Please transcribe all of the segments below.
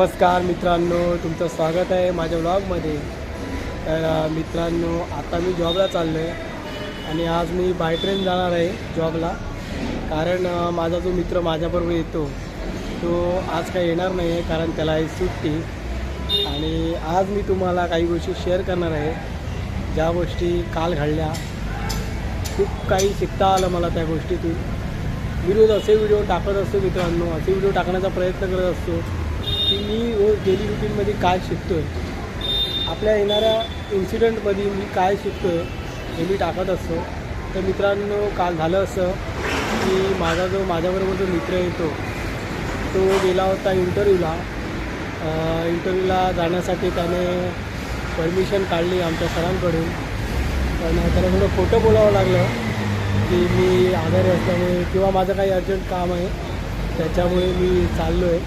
नमस्कार मित्रांनो तुमचं स्वागत आहे माझ्या ब्लॉगमध्ये तर मित्रांनो आता मी जॉबला चाललो आहे आणि आज मी बाय ट्रेन जाणार आहे जॉबला कारण माझा जो मित्र माझ्याबरोबर येतो तो आज काही येणार नाही आहे कारण त्याला आहे सुट्टी. आणि आज मी तुम्हाला काही गोष्टी शेअर करणार आहे. ज्या गोष्टी काल घडल्या. खूप काही शिकता आलं मला त्या गोष्टीतून. मी रोज असे व्हिडिओ टाकत असतो मित्रांनो असे व्हिडिओ टाकण्याचा प्रयत्न करत असतो. की मी रोज डेली रुटीनमध्ये काय शिकतो आहे आपल्या येणाऱ्या इन्सिडेंटमध्ये मी काय शिकतो आहे हे मी टाकत असतो. तर मित्रांनो काल झालं असं की माझा जो माझ्याबरोबर जो मित्र येतो तो गेला होता इंटरव्ह्यूला इंटरव्ह्यूला जाण्यासाठी त्याने परमिशन काढली आमच्या सरांकडून. पण त्याला थोडं खोटं बोलावं लागलं की मी आजारी असल्यामुळे किंवा माझं काही अर्जंट काम आहे त्याच्यामुळे मी चाललो आहे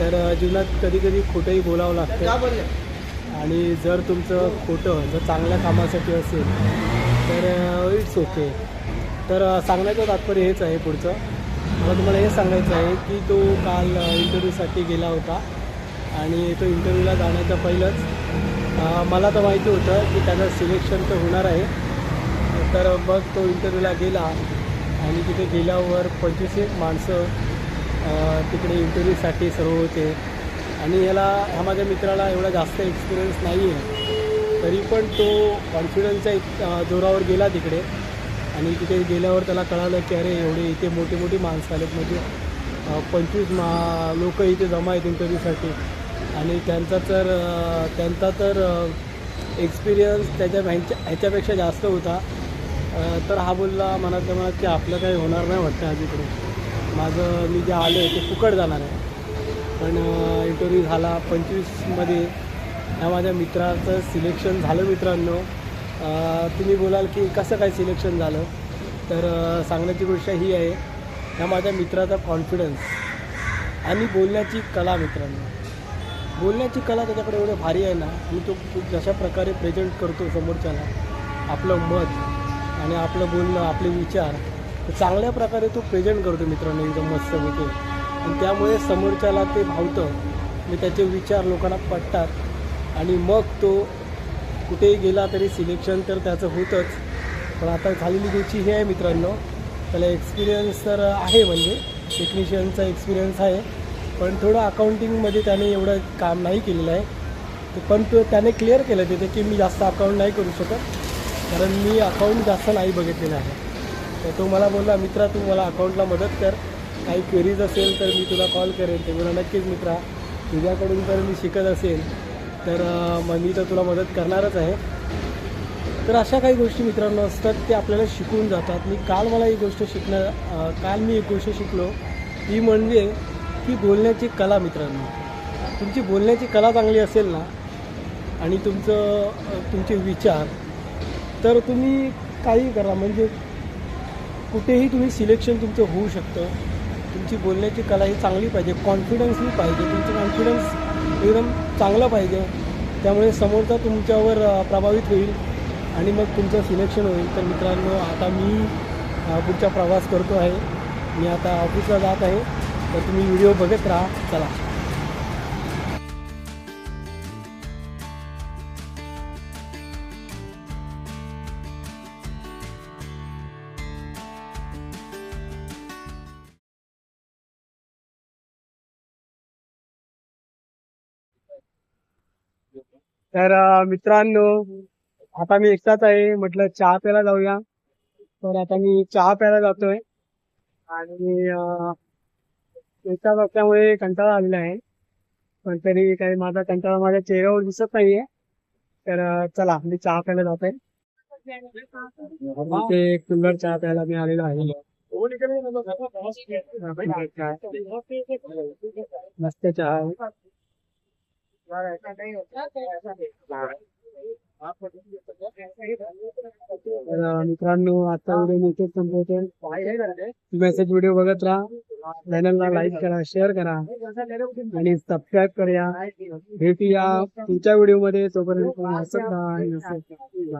तर जीवनात कधी कधी खोटंही बोलावं लागतं. आणि जर तुमचं खोटं जर चांगल्या कामासाठी असेल तर इट्स ओके तर सांगण्याचं तात्पर्य हेच आहे पुढचं. मला तुम्हाला हे सांगायचं आहे की तो काल इंटरव्ह्यूसाठी गेला होता. आणि तो इंटरव्ह्यूला जाण्याच्या पहिलंच. मला तर माहिती होतं की त्याचं सिलेक्शन तर होणार आहे. तर मग तो इंटरव्ह्यूला गेला. आणि तिथे गेल्यावर पंचवीस एक माणसं तिकडे इंटरव्ह्यूसाठी सर्व होते. आणि याला ह्या माझ्या मित्राला एवढा जास्त एक्सपिरियन्स नाही आहे तरी पण तो कॉन्फिडन्सच्या एक जोरावर गेला तिकडे. आणि तिथे गेल्यावर त्याला कळालं की अरे एवढे इथे मोठी मोठी माणसं आलेत. म्हणजे पंचवीस मा लोक इथे जमा आहेत इंटरव्ह्यूसाठी आणि त्यांचा तर त्यांचा तर एक्सपिरियन्स त्याच्या ह्यांच्या ह्याच्यापेक्षा जास्त होता. तर हा बोलला मनातल्या मनात की आपलं काही होणार नाही वाटतं आज इकडे. माझं मी जे आलो आहे ते फुकट जाणार आहे. पण इंटरव्ह्यू झाला पंचवीसमध्ये. ह्या माझ्या मित्राचं सिलेक्शन झालं मित्रांनो. तुम्ही बोलाल की कसं काय सिलेक्शन झालं? तर सांगण्याची गोष्ट ही आहे ह्या माझ्या मित्राचा कॉन्फिडन्स आणि बोलण्याची कला मित्रांनो. बोलण्याची कला त्याच्याकडे एवढं भारी आहे ना आणि तो जशा प्रकारे प्रेझेंट करतो समोरच्याला आपलं मत आणि आपलं बोलणं आपले विचार तर चांगल्या प्रकारे तो प्रेझेंट करतो मित्रांनो एकदम मस्त आणि त्यामुळे समोरच्याला ते भावतं. आणि त्याचे विचार लोकांना पटतात. आणि मग तो कुठेही गेला तरी सिलेक्शन तर त्याचं होतंच. पण आता झालेली गोष्टी हे आहे मित्रांनो. त्याला एक्सपिरियन्स तर आहे म्हणजे. टेक्निशियनचा एक्सपिरियन्स आहे. पण थोडं अकाउंटिंगमध्ये त्याने एवढं काम नाही केलेलं आहे. पण तो त्याने क्लिअर केलं तिथे की मी जास्त अकाउंट नाही करू शकत. कारण मी अकाउंट जास्त नाही बघितलेलं आहे. तर तो मला बोलला मित्रा तू मला अकाउंटला मदत कर. काही क्वेरीज असेल तर मी तुला कॉल करेन. ते मला नक्कीच मित्रा. तुझ्याकडून जर मी शिकत असेल तर मग मी तर तुला मदत करणारच आहे. तर अशा काही गोष्टी मित्रांनो असतात ते आपल्याला शिकून जातात. मी काल मला ही गोष्ट शिकणं काल मी एक गोष्ट शिकलो. ती म्हणजे की बोलण्याची कला मित्रांनो. तुमची बोलण्याची कला चांगली असेल ना आणि तुमचं तुमचे विचार तर तुम्ही काही करा. म्हणजे कुठेही तुम्ही सिलेक्शन तुमचं होऊ शकतं. तुमची बोलण्याची कला ही चांगली पाहिजे कॉन्फिडन्सली पाहिजे तुमचं कॉन्फिडन्स एकदम चांगलं पाहिजे. त्यामुळे समोरचा तुमच्यावर प्रभावित होईल आणि मग तुमचं सिलेक्शन होईल. तर मित्रांनो आता मी पुढचा प्रवास करतो आहे. मी आता ऑफिसला जात आहे. तर तुम्ही व्हिडिओ बघत राहा. चला. तर मित्रांनो आता मी एकटाच आहे. म्हटलं चहा प्यायला जाऊया. तर आता मी चहा प्यायला जातोय. आणि अ, एकटाच असल्यामुळे कंटाळा आलेला आहे. पण तरी काही माझा कंटाळा माझ्या चेहऱ्यावर दिसत नाहीये. तर चला मी चहा प्यायला जातोय. आहे ते कुल्लर चहा प्यायला मी आलेलो आहे. मस्त चहा मित्रांनो आता व्हिडिओ मी इथेच संपवतोय मेसेज व्हिडिओ बघत राहा. चॅनलला लाईक करा शेअर करा. आणि सबस्क्राईब करूया. भेटूया तुमच्या व्हिडिओमध्ये तोपर्यंत हसत राहा आणि हसत राहा.